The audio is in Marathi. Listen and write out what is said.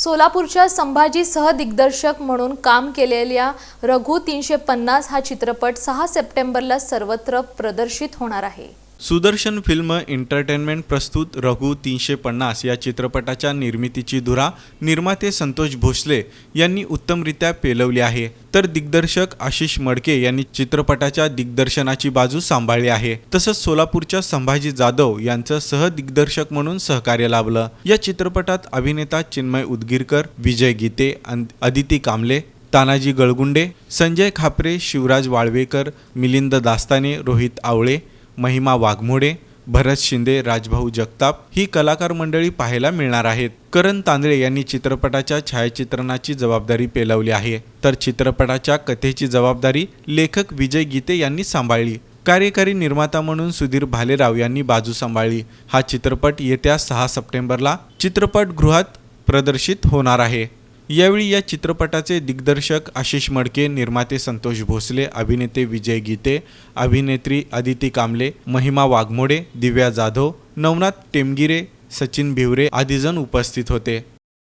सोलापूरच्या संभाजी सहदिग्दर्शक म्हणून काम केलेल्या रघु तीनशे पन्नास हा चित्रपट सहा सप्टेंबरला सर्वत्र प्रदर्शित होणार आहे. सुदर्शन फिल्म एंटरटेनमेंट प्रस्तुत रघु तीनशे पन्नास या चित्रपटाच्या निर्मितीची धुरा निर्माते संतोष भोसले यांनी उत्तमरित्या पेलवली आहे. तर दिग्दर्शक आशिष मडके यांनी चित्रपटाच्या दिग्दर्शनाची बाजू सांभाळली आहे. तसंच सोलापूरच्या संभाजी जाधव यांचं सहदिग्दर्शक म्हणून सहकार्य लाभलं. या चित्रपटात अभिनेता चिन्मय उदगीरकर विजय गीते अन- अदिती कांबले तानाजी गळगुंडे संजय खापरे शिवराज वाळवेकर मिलिंद दास्ताने रोहित आवळे महिमा वाघमोडे भरत शिंदे राजभाऊ जगताप ही कलाकार मंडळी पाहायला मिळणार आहेत. करण तांदळे यांनी चित्रपटाच्या छायाचित्रणाची जबाबदारी पेलवली आहे. तर चित्रपटाच्या कथेची जबाबदारी लेखक विजय गीते यांनी सांभाळली. कार्यकारी निर्माता म्हणून सुधीर भालेराव यांनी बाजू सांभाळली. हा चित्रपट येत्या सहा सप्टेंबरला चित्रपटगृहात प्रदर्शित होणार आहे. यावेळी या चित्रपटाचे दिग्दर्शक आशिष मडके निर्माते संतोष भोसले अभिनेते विजय गीते अभिनेत्री अदिती कांबले महिमा वाघमोडे दिव्या जाधव नवनाथ टेमगिरे सचिन भिवरे आदी जण उपस्थित होते.